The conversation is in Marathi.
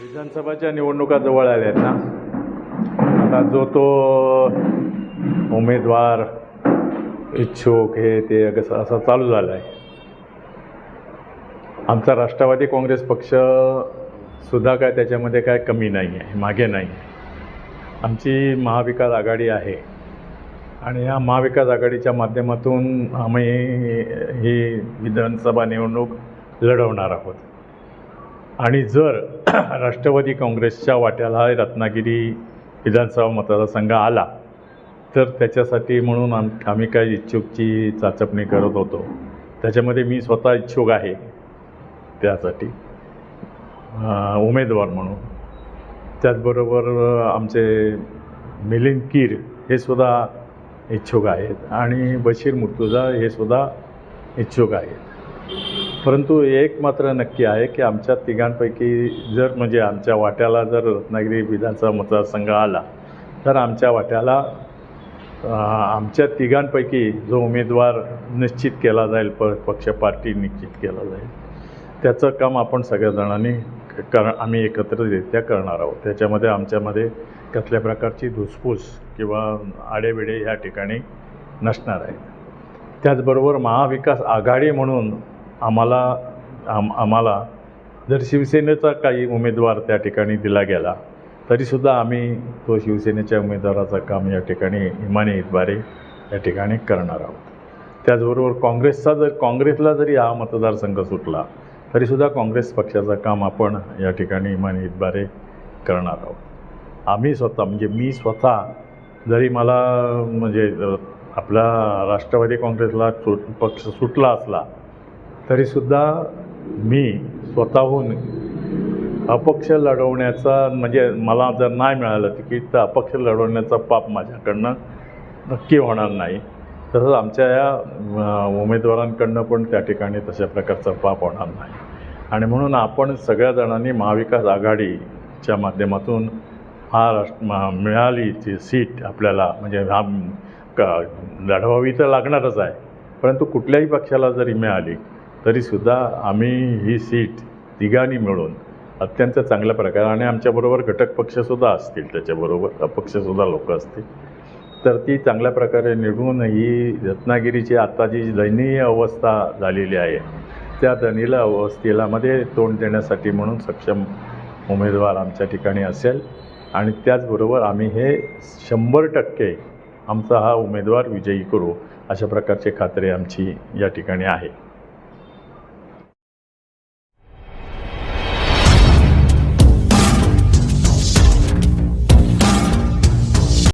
विधानसभाच्या निवडणुका जवळ आल्या आहेत ना? आता जो तो उमेदवार इच्छुक हे ते कसं असं चालू झालं आहे आमचा राष्ट्रवादी काँग्रेस पक्ष सुद्धा काय त्याच्यामध्ये काय कमी नाही आहे मागे नाही आमची महाविकास आघाडी आहे आणि या महाविकास आघाडीच्या माध्यमातून आम्ही ही विधानसभा निवडणूक लढवणार आहोत. आणि जर राष्ट्रवादी काँग्रेसच्या वाट्याला रत्नागिरी विधानसभा मतदारसंघ आला तर त्याच्यासाठी म्हणून आम आम्ही काही इच्छुकची चाचपणी करत होतो. त्याच्यामध्ये मी स्वतः इच्छुक आहे त्यासाठी. उमेदवार म्हणून. त्याचबरोबर आमचे मिलिंद कीर हे सुद्धा इच्छुक आहेत आणि बशीर मुर्तुजा हे सुद्धा इच्छुक आहेत. परंतु एक मात्र नक्की आहे की आमच्या तिघांपैकी जर म्हणजे आमच्या वाट्याला जर रत्नागिरी विधानसभा मतदारसंघ आला तर आमच्या वाट्याला आमच्या तिघांपैकी जो उमेदवार निश्चित केला जाईल प पक्ष पार्टी निश्चित केला जाईल त्याचं काम आपण सगळ्याजणांनी क- कर आम्ही एकत्ररित्या करणार आहोत. त्याच्यामध्ये आमच्यामध्ये कसल्या प्रकारची धुसफूस किंवा आडेबिडे ह्या ठिकाणी नसणार आहे त्याचबरोबर महाविकास आघाडी म्हणून आम्हाला आम आम्हाला जर शिवसेनेचा काही उमेदवार त्या ठिकाणी दिला गेला तरीसुद्धा आम्ही तो शिवसेनेच्या उमेदवाराचं काम या ठिकाणी इमानी इतबारे या ठिकाणी करणार आहोत. त्याचबरोबर काँग्रेसचा जर काँग्रेसला जरी हा मतदारसंघ सुटला तरीसुद्धा काँग्रेस पक्षाचं काम आपण या ठिकाणी इमानी इतबारे करणार आहोत. आम्ही स्वतः म्हणजे मी स्वतः जरी मला म्हणजे आपला राष्ट्रवादी काँग्रेसला सुट पक्ष सुटला असला तरीसुद्धा मी स्वतःहून अपक्ष लढवण्याचा म्हणजे मला जर नाही मिळालं तिकीट तर अपक्ष लढवण्याचा पाप माझ्याकडनं नक्की होणार नाही. तसंच आमच्या या उमेदवारांकडनं पण त्या ठिकाणी तशा प्रकारचा पाप होणार नाही. आणि म्हणून आपण सगळ्या जणांनी महाविकास आघाडीच्या माध्यमातून हा राष्ट्र मिळाली ती सीट आपल्याला म्हणजे हा का लढवावी तर लागणारच आहे. परंतु कुठल्याही पक्षाला जरी मिळाली तरीसुद्धा आम्ही ही सीट तिघांनी मिळून अत्यंत चांगल्या प्रकारे आणि आमच्याबरोबर घटक पक्षसुद्धा असतील त्याच्याबरोबर अपक्षसुद्धा लोक असतील. तर ती चांगल्या प्रकारे निघून ही रत्नागिरीची आता जी दयनीय अवस्था झालेली आहे त्या दयनीय अवस्थेला मध्ये तोंड देण्यासाठी म्हणून सक्षम उमेदवार आमच्या ठिकाणी असेल आणि त्याचबरोबर आम्ही हे शंभर टक्के आमचा हा उमेदवार विजयी करू अशा प्रकारची खात्री आमची या ठिकाणी आहे.